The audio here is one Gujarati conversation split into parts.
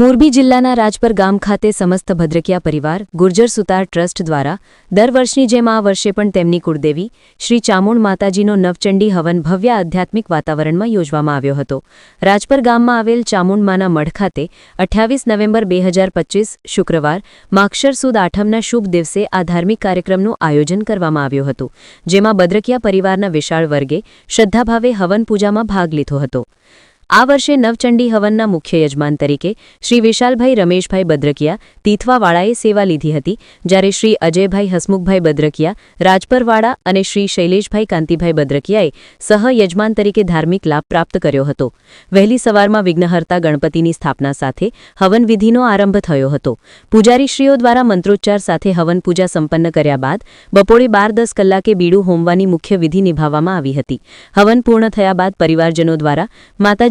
મોરબી જિલ્લાના રાજપર ગામ ખાતે સમસ્ત ભદ્રકિયા પરિવાર, ગુર્જર સુતાર ટ્રસ્ટ દ્વારા દર વર્ષની જેમ આ વર્ષે પણ તેમની કુળદેવી શ્રી ચામુંડ માતાજીનો નવચંડી હવન ભવ્ય આધ્યાત્મિક વાતાવરણમાં યોજવામાં આવ્યો હતો. રાજપર ગામમાં આવેલ ચામુંડમાના મઢ ખાતે અઠ્યાવીસ નવેમ્બર બે શુક્રવાર માક્ષર સુદ આઠમના શુભ દિવસે આ ધાર્મિક કાર્યક્રમનું આયોજન કરવામાં આવ્યું હતું, જેમાં ભદ્રકિયા પરિવારના વિશાળ વર્ગે શ્રદ્ધાભાવે હવન પૂજામાં ભાગ લીધો હતો. આ વર્ષે નવચંડી હવનના મુખ્ય યજમાન તરીકે શ્રી વિશાલભાઈ રમેશભાઈ બદ્રકિયા તીથવાવાળાએ સેવા લીધી હતી, જ્યારે શ્રી અજયભાઈ હસમુખભાઈ બદ્રકિયા, રાજપરવાળા અને શ્રી શૈલેષભાઈ કાંતિભાઈ બદ્રકિયાએ સહયજમાન તરીકે ધાર્મિક લાભ પ્રાપ્ત કર્યો હતો. વહેલી સવારમાં વિઘ્નહર્તા ગણપતિની સ્થાપના સાથે હવન વિધિનો આરંભ થયો હતો. પૂજારીશ્રીઓ દ્વારા મંત્રોચ્ચાર સાથે હવન પૂજા સંપન્ન કર્યા બાદ બપોરે બાર દસ કલાકે બીડું હોમવાની મુખ્ય વિધિ નિભાવવામાં આવી હતી. હવન પૂર્ણ થયા બાદ પરિવારજનો દ્વારા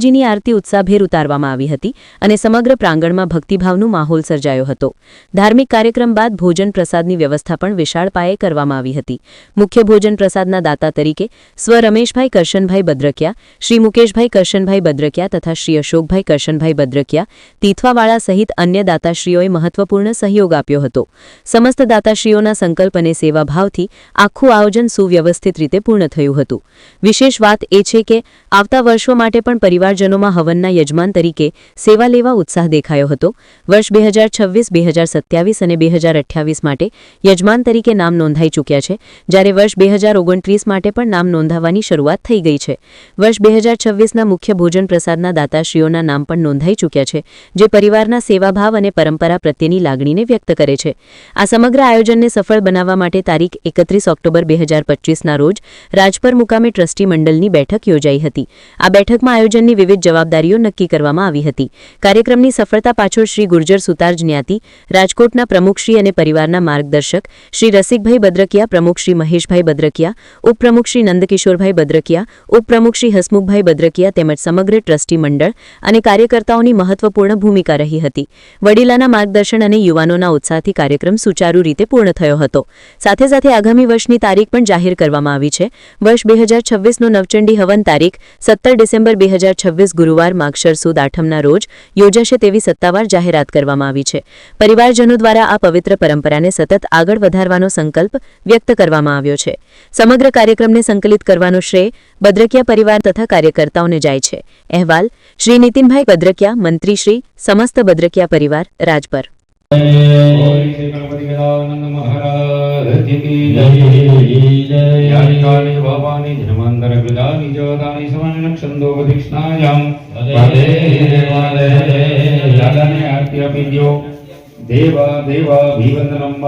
માતાજીની આરતી ઉત્સાહભેર ઉતારવામાં આવી હતી અને સમગ્ર પ્રાંગણમાં ભક્તિભાવનું માહોલ સર્જાયો હતો. ધાર્મિક કાર્યક્રમ બાદ ભોજન પ્રસાદની વ્યવસ્થા પણ વિશાળ પાયે કરવામાં આવી હતી. મુખ્ય ભોજન પ્રસાદના દાતા તરીકે સ્વ રમેશભાઈ કરશનભાઈ બદ્રકિયા શ્રી મુકેશભાઈ કરશનભાઈ બદ્રકિયા તથા શ્રી અશોકભાઈ કરશનભાઈ બદ્રકિયા તીથવાવાળા સહિત અન્ય દાતાશ્રીઓએ મહત્વપૂર્ણ સહયોગ આપ્યો હતો. સમસ્ત દાતાશ્રીઓના સંકલ્પ અને સેવાભાવથી આખું આયોજન સુવ્યવસ્થિત રીતે પૂર્ણ થયું હતું. વિશેષ વાત એ છે કે આવતા વર્ષો માટે પણ પરિવારજનોમાં હવનના યજમાન તરીકે સેવા લેવા ઉત્સાહ દેખાયો હતો. વર્ષ બે હજાર છવ્વીસ બે હજાર સત્યાવીસ અને બે હજાર અઠ્યાવીસ માટે યજમાન તરીકે નામ નોંધાઈ ચૂક્યા છે, જ્યારે વર્ષ બે હજાર ઓગણત્રીસ માટે પણ નામ નોંધાવવાની શરૂઆત થઈ ગઈ છે. વર્ષ બે હજાર છવ્વીસના મુખ્ય ભોજન પ્રસાદના દાતાશ્રીઓના નામ પણ નોંધાઈ ચૂક્યા છે, જે પરિવારના સેવાભાવ અને પરંપરા પ્રત્યેની લાગણીને વ્યક્ત કરે છે. આ સમગ્ર આયોજનને સફળ બનાવવા માટે તારીખ એકત્રીસ ઓક્ટોબર બે હજાર પચીસના રોજ રાજપર મુકામે ટ્રસ્ટી મંડળની બેઠક યોજાઈ હતી. આ બેઠકમાં આયોજનની વિવિધ જવાબદારીઓ નક્કી કરવામાં આવી હતી. કાર્યક્રમની સફળતા પાછળ શ્રી ગુર્જર સુતાર જ્ઞાતિ, રાજકોટના પ્રમુખશ્રી અને પરિવારના માર્ગદર્શક શ્રી રસિકભાઈ બદ્રકિયા પ્રમુખ શ્રી મહેશભાઈ બદ્રકિયા ઉપપ્રમુખ શ્રી નંદકિશોરભાઈ બદ્રકિયા ઉપપ્રમુખ શ્રી હસમુખભાઈ બદ્રકિયા તેમજ સમગ્ર ટ્રસ્ટી મંડળ અને કાર્યકર્તાઓની મહત્વપૂર્ણ ભૂમિકા રહી હતી. વડીલાના માર્ગદર્શન અને યુવાનોના ઉત્સાહથી કાર્યક્રમ સુચારુ રીતે પૂર્ણ થયો હતો. સાથે સાથે આગામી વર્ષની તારીખ પણ જાહેર કરવામાં આવી છે. વર્ષ બે હજાર છવ્વીસનો નવચંડી હવન તારીખ, સત્તર ડિસેમ્બર બે હજાર છવ્વીસ ગુરુવાર માક્ષર સુદ આઠમના રોજ યોજાશે તેવી સત્તાવાર જાહેરાત કરવામાં આવી છે. પરિવારજનો દ્વારા આ પવિત્ર પરંપરાને સતત આગળ વધારવાનો સંકલ્પ વ્યક્ત કરવામાં આવ્યો છે. સમગ્ર કાર્યક્રમને સંકલિત કરવાનો શ્રેય બદ્રકિયા પરિવાર તથા કાર્યકર્તાઓને જાય છે. અહેવાલ શ્રી નીતિનભાઈ બદ્રકિયા મંત્રી શ્રી સમસ્ત બદ્રકિયા પરિવાર, રાજપર. દેવ દેવ અભિવંદનમ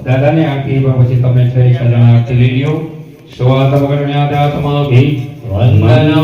દાદાને આરતી પછી તમે છે સજણ આરતી લઈ લ્યો સ્વાતમ ગણ્યાદાત્મા ભી વંદનો